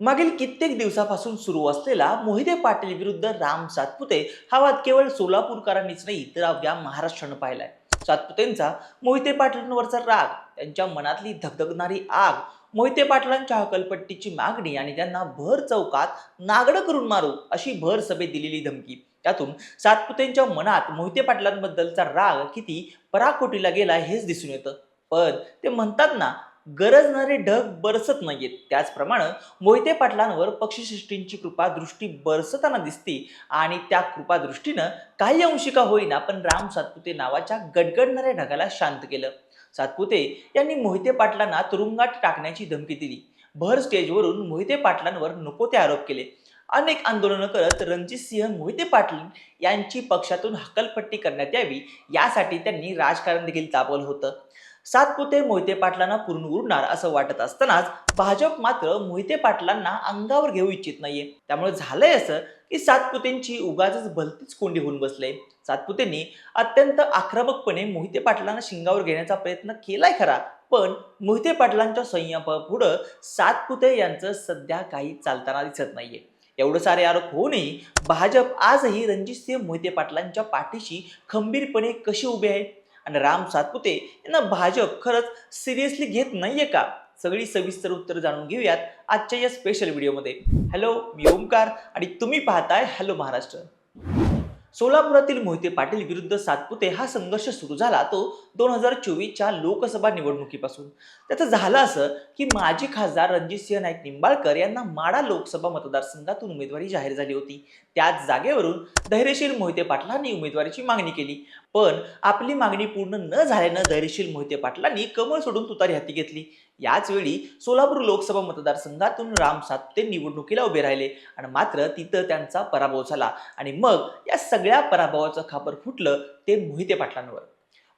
मागील कित्येक दिवसापासून सुरू असलेला मोहिते पाटील विरुद्ध राम सातपुते हा वाद केवळ सोलापूरकरांनीच नाही तर अवघ्या महाराष्ट्रानं पाहिलाय. सातपुतेंचा मोहिते पाटलांवरचा राग त्यांच्या मनातली धगधगणारी आग मोहिते पाटलांच्या हकलपट्टीची मागणी आणि त्यांना भर चौकात नागडं करून मारू अशी भर सभेत दिलेली धमकी. त्यातून सातपुतेंच्या मनात मोहिते पाटलांबद्दलचा राग किती पराकोटीला गेला हेच दिसून येतं. पण ते म्हणतात ना गरजणारे ढग बरसत नाहीयेत. त्याचप्रमाणे मोहिते पाटलांवर पक्षश्रेष्ठींची कृपा दृष्टी बरसताना दिसते आणि त्या कृपादृष्टीनं काही अंशिका होईना पण राम सातपुते नावाच्या गडगडणाऱ्या ढगाला शांत केलं. सातपुते यांनी मोहिते पाटलांना तुरुंगात टाकण्याची धमकी दिली. भर स्टेजवरून मोहिते पाटलांवर नको ते आरोप केले. अनेक आंदोलनं करत रणजित सिंह मोहिते पाटील यांची पक्षातून हकलपट्टी करण्यात यावी यासाठी त्यांनी राजकारण देखील तापवलं होतं. सातपुते मोहिते पाटलांना पूर्ण उरणार असं वाटत असतानाच भाजप मात्र मोहिते पाटलांना अंगावर घेऊ इच्छित नाहीये. त्यामुळे झालंय असं की सातपुतेंची उगाच भलतीच कोंडी होऊन बसले. सातपुतेंनी अत्यंत आक्रमकपणे मोहिते पाटलांना शिंगावर घेण्याचा प्रयत्न केलाय खरा पण मोहिते पाटलांच्या संयमापुढं सातपुते यांचं सध्या काही चालताना दिसत नाहीये. एवढं सारे आरोप होऊनही भाजप आजही रणजितसिंह मोहिते पाटलांच्या पाठीशी खंबीरपणे कशी उभे आहे? आणि राम सातपुते यांना भाजप खरंच सिरियसली घेत नाहीये का? सगळी सविस्तर उत्तर जाणून घेऊयात आजच्या या स्पेशल व्हिडिओमध्ये हॅलो मी ओमकार आणि तुम्ही पाहताय हॅलो महाराष्ट्र. सोलापुरातील मोहिते पाटील विरुद्ध सातपुते हा संघर्ष सुरू झाला. तो दोन हजार चोवीसच्या लोकसभा निवडणुकीपासून. त्याचं झालं असं की माजी खासदार रणजितसिंह नाईक निंबाळकर यांना माडा लोकसभा मतदारसंघातून उमेदवारी जाहीर झाली होती. त्याच जागेवरून धैर्यशील मोहिते पाटलांनी उमेदवारीची मागणी केली. पण आपली मागणी पूर्ण न झाल्यानं धैर्यशील मोहिते पाटलांनी कमळ सोडून तुतारी हाती घेतली. याच वेळी सोलापूर लोकसभा मतदारसंघातून राम सातते निवडणुकीला उभे राहिले आणि मात्र तिथं त्यांचा पराभव झाला. आणि मग या सगळ्या पराभवाचं खापर फुटलं ते मोहिते पाटलांवर.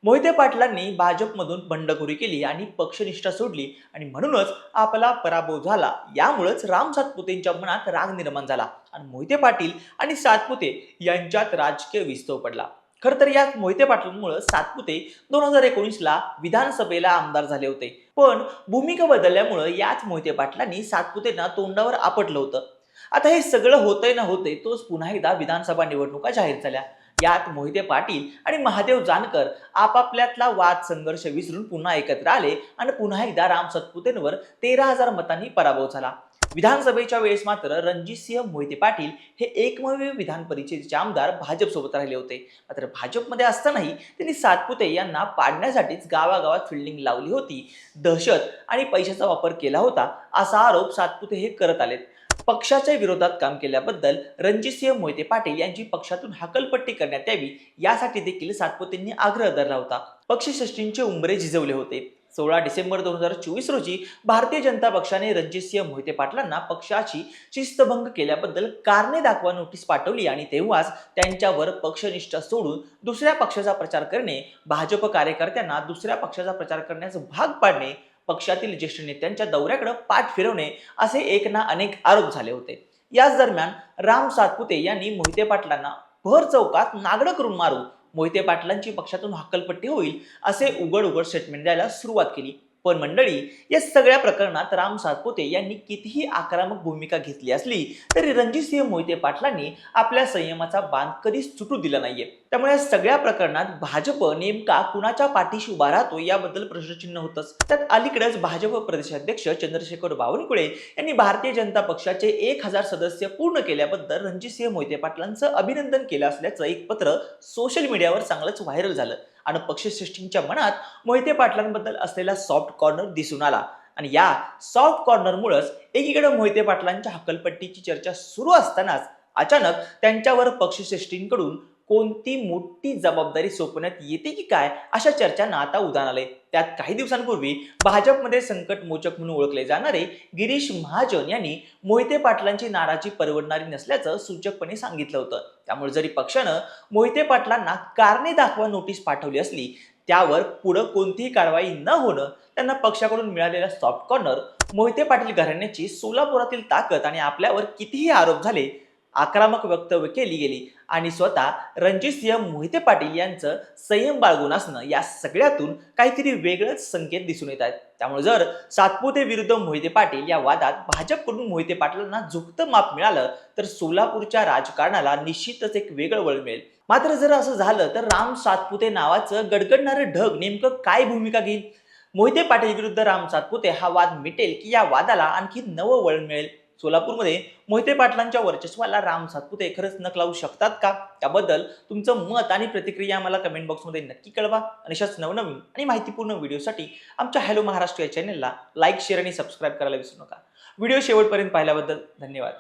मोहिते पाटलांनी भाजपमधून बंडखोरी केली आणि पक्षनिष्ठा सोडली आणि म्हणूनच आपला पराभव झाला. यामुळेच राम सातपुतेंच्या मनात राग निर्माण झाला आणि मोहिते पाटील आणि सातपुते यांच्यात राजकीय विस्तव पडला. खरं तर या मोहिते पाटलांमुळे सातपुते दोन हजार एकोणीसला विधानसभेला आमदार झाले होते. पण भूमिका बदलल्यामुळं याच मोहिते पाटलांनी सातपुतेंना तोंडावर आपटलं होतं. आता हे सगळं होतंय ना होतंय तोच पुन्हा एकदा विधानसभा निवडणुका जाहीर झाल्या. यात मोहिते पाटील आणि महादेव जानकर आपापल्यातला वाद संघर्ष विसरून पुन्हा एकत्र आले आणि पुन्हा एकदा राम सातपुतेंवर तेरा हजार मतांनी पराभव झाला. विधानसभेच्या वेळेस मात्र रणजितसिंह मोहिते पाटील हे एकमेव विधान परिषदेचे आमदार भाजपसोबत राहिले होते. मात्र भाजपमध्ये असतानाही त्यांनी सातपुते यांना पाडण्यासाठीच गावागावात फिल्डिंग लावली होती. दहशत आणि पैशाचा वापर केला होता असा आरोप सातपुते हे करत आलेत. पक्षाच्या विरोधात काम केल्याबद्दल रणजितसिंह मोहिते पाटील यांची पक्षातून हकलपट्टी करण्यात यावी यासाठी देखील सातपुतेंनी आग्रह धरला होता. पक्षश्रेष्ठींचे उंबरे झिजवले होते. सोळा डिसेंबर दोन हजार चोवीस रोजी भारतीय जनता पक्षाने रणजितसिंह मोहिते पाटलांना पक्षाची शिस्तभंग केल्याबद्दल कारणे दाखवा नोटीस पाठवली आणि तेव्हाच त्यांच्यावर पक्षनिष्ठा सोडून दुसऱ्या पक्षाचा प्रचार करणे भाजप कार्यकर्त्यांना दुसऱ्या पक्षाचा प्रचार करण्यास भाग पाडणे पक्षातील ज्येष्ठ नेत्यांच्या दौऱ्याकडे पाठ फिरवणे असे एक ना अनेक आरोप झाले होते. याच दरम्यान राम सातपुते यांनी मोहिते पाटलांना भर चौकात नागडं करून मारू मोहिते पाटलांची पक्षातून हक्कलपट्टी होईल असे उघड उघड स्टेटमेंट द्यायला सुरुवात केली. पण मंडळी या सगळ्या प्रकरणात राम सातपुते यांनी कितीही आक्रमक भूमिका घेतली असली तरी रणजितसिंह मोहिते पाटलांनी आपल्या संयमाचा बांध कधीच सुटू दिला नाहीये. त्यामुळे या सगळ्या प्रकरणात भाजप नेमका कुणाच्या पाठीशी उभा राहतो याबद्दल प्रश्नचिन्ह होतच. त्यात अलीकडेच भाजप प्रदेशाध्यक्ष चंद्रशेखर बावनकुळे यांनी भारतीय जनता पक्षाचे एक हजार सदस्य पूर्ण केल्याबद्दल रणजितसिंह मोहिते पाटलांचं अभिनंदन केलं असल्याचं एक पत्र सोशल मीडियावर चांगलंच व्हायरल झालं. आणि पक्षश्रेष्ठींच्या मनात मोहिते पाटलांबद्दल असलेला सॉफ्ट कॉर्नर दिसून आला. आणि या सॉफ्ट कॉर्नरमुळेच एकीकडे मोहिते पाटलांच्या हकलपट्टीची चर्चा सुरू असतानाच अचानक त्यांच्यावर पक्षश्रेष्ठींकडून कोणती मोठी जबाबदारी सोपवण्यात येते की काय? अशा चर्चांना आता उदाहरण आले त्यात काही दिवसांपूर्वी भाजपमध्ये संकट मोचक म्हणून ओळखले जाणारे गिरीश महाजन यांनी मोहिते पाटलांची नाराजी परवडणारी नसल्याचं सूचकपणे सांगितलं होतं. त्यामुळे जरी पक्षानं मोहिते पाटलांना कारणे दाखवा नोटीस पाठवली असली त्यावर पुढं कोणतीही कारवाई न होणं त्यांना पक्षाकडून मिळालेला सॉफ्ट कॉर्नर मोहिते पाटील घराण्याची सोलापुरातील ताकद आणि आपल्यावर कितीही आरोप झाले आक्रमक वक्तव्य केली गेली. आणि स्वतः रणजितसिंह मोहिते पाटील यांचं संयम बाळगून असणं या सगळ्यातून काहीतरी वेगळंच संकेत दिसून येत आहेत. त्यामुळे जर सातपुते विरुद्ध मोहिते पाटील या वादात भाजपकडून मोहिते पाटलांना झुकतं माप मिळालं तर सोलापूरच्या राजकारणाला निश्चितच एक वेगळं वळ मिळेल. मात्र जर असं झालं तर राम सातपुते नावाचं गडगडणारं ढग नेमकं काय भूमिका घेईल? मोहिते पाटील विरुद्ध राम सातपुते हा वाद मिटेल की या वादाला आणखी नवं वळण मिळेल? सोलापूरमध्ये मोहिते पाटलांच्या वर्चस्वाला राम सातपुते खरंच नक लावू शकतात का? त्याबद्दल तुमचं मत आणि प्रतिक्रिया आम्हाला कमेंट बॉक्समध्ये नक्की कळवा. आणि अशाच नवनवीन आणि माहितीपूर्ण व्हिडिओसाठी आमच्या हॅलो महाराष्ट्र या चॅनलला लाईक शेअर आणि सबस्क्राईब करायला विसरू नका. व्हिडिओ शेवटपर्यंत पाहिल्याबद्दल धन्यवाद.